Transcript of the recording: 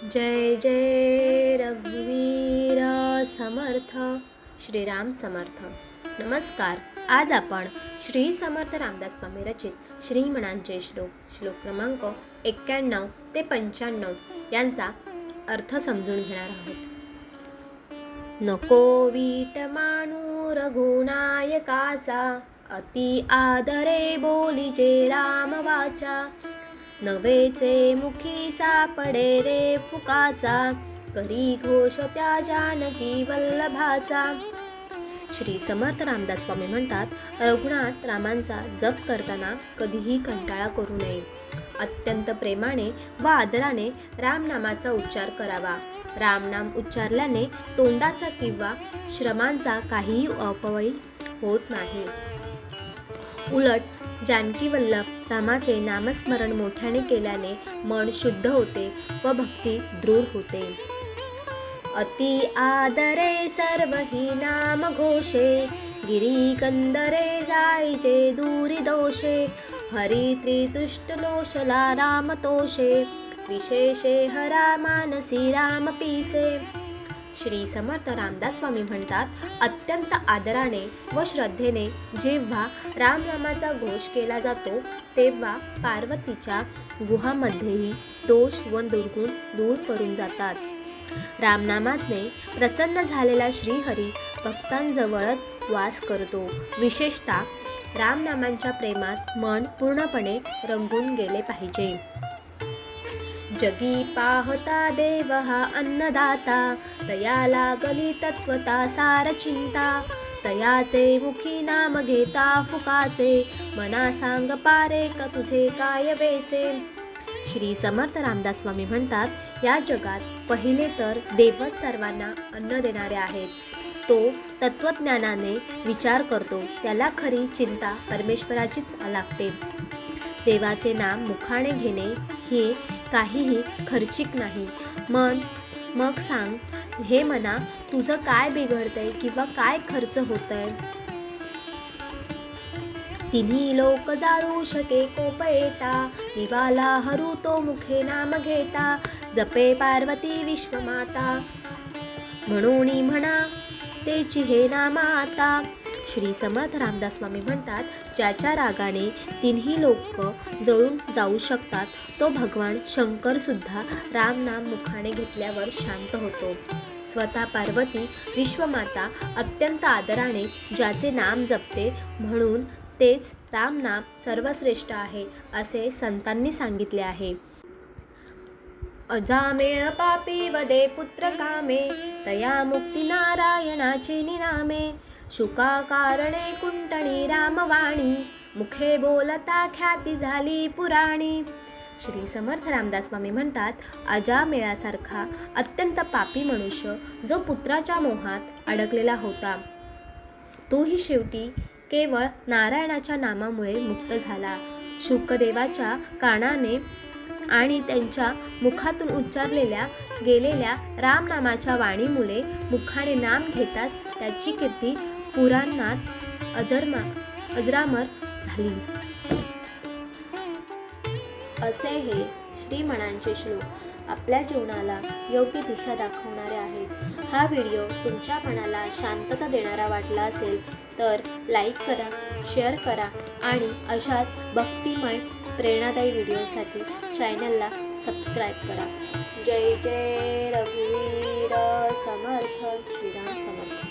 जय जय रघुवीरा समर्थ श्रीराम समर्थ. नमस्कार आज आपण श्री समर्थ रामदास स्वामी रचित श्री म्हणांचे श्लोक श्लोक क्रमांक एक्क्याण्णव ते पंच्याण्णव यांचा अर्थ समजून घेणार आहोत. नको वीट मानू रघुनायकाचा अति आदरे बोलीचे राम वाचा. नवेचे मुखी सापडे रे फुकाचा. करी घोष त्या जानकी वल्लभाचा. श्री समर्थ रामदास स्वामी म्हणतात रघुनाथ रामांचा जप करताना कधीही कंटाळा करू नये. अत्यंत प्रेमाने व आदराने रामनामाचा उच्चार करावा. रामनाम उच्चारल्याने तोंडाचा किंवा श्रमांचा काहीही अपवय होत नाही. उलट जानकी वल्लभ रामाचे नामस्मरण मोठ्याने केल्याने मन शुद्ध होते व भक्ती दृढ होते. अति आदरे सर्व ही नाम घोषे गिरी कंदरे जायचे दूरी दोषे हरी त्रितुष्ट लोषला राम तोषे विशेषे हरा मानसी राम पीसे. श्री समर्थ रामदास स्वामी म्हणतात अत्यंत आदराने व श्रद्धेने जेव्हा रामनामाचा घोष केला जातो तेव्हा पार्वतीच्या गुहामध्येही दोष व दुर्गुण दूर करून जातात. रामनामातने प्रसन्न झालेला श्रीहरी भक्तांजवळच वास करतो. विशेषतः रामनामांच्या प्रेमात मन पूर्णपणे रंगून गेले पाहिजे. जगी पाहता देव हा अन्नदाता तया लागली तत्वता सार चिंता. तयाचे मुखी नाम घेता फुकाचे मना सांग पारे का तुझे काय वेसे. श्री समर्थ रामदास स्वामी म्हणतात या जगात पहिले तर देवच सर्वांना अन्न देणारे आहेत. तो तत्वज्ञानाने विचार करतो त्याला खरी चिंता परमेश्वराचीच लागते. देवाचे नाम मुखाने घेणे हे काहीही खर्चिक नाही. मन मग सांग हे मना तुझं काय बिघडतंय किंवा काय खर्च होतंय? तिन्ही लोक जाळू शके कोप येता दिवाला हरू तो मुखे नाम घेता जपे पार्वती विश्वमाता. म्हणून म्हणा तेची हे नामा आता. श्री समर्थ रामदास स्वामी म्हणतात ज्याच्या रागाने तिन्ही लोक जळून जाऊ शकतात तो भगवान शंकर सुद्धा रामनाम मुखाने घेतल्यावर शांत होतो. स्वतः पार्वती विश्वमाता अत्यंत आदराने ज्याचे नाम जपते म्हणून तेच रामनाम सर्वश्रेष्ठ आहे असे संतांनी सांगितले आहे. अजामेळ पापी वदे पुत्र कामे तया मुक्ती नारायणाचे निनामे शुका कारणे कुंटणी रामवाणी मुखे बोलता ख्याती झाली पुराणी. श्री समर्थ रामदास स्वामी म्हणतात अजामेळासारखा अत्यंत पापी मनुष्य जो पुत्राच्या मोहात अडकलेला होता. तोही शेवटी केवळ नारायणाच्या नामामुळे मुक्त झाला. शुकदेवाच्या कानाने आणि त्यांच्या मुखातून उच्चारलेल्या गेलेल्या रामनामाच्या वाणीमुळे मुखाने नाम घेताच त्याची कीर्ती पुराणात अजरमा अजरामर झाली. असे हे श्रीमणांचे श्लोक आपल्या जीवनाला योग्य दिशा दाखवणारे आहेत. हा व्हिडिओ तुमच्या मनाला शांतता देणारा वाटला असेल तर लाईक करा शेअर करा आणि अशाच भक्तिमय प्रेरणादायी व्हिडिओसाठी चॅनलला सबस्क्राईब करा. जय जय रघुवीर समर्थ श्रीराम समर्थ.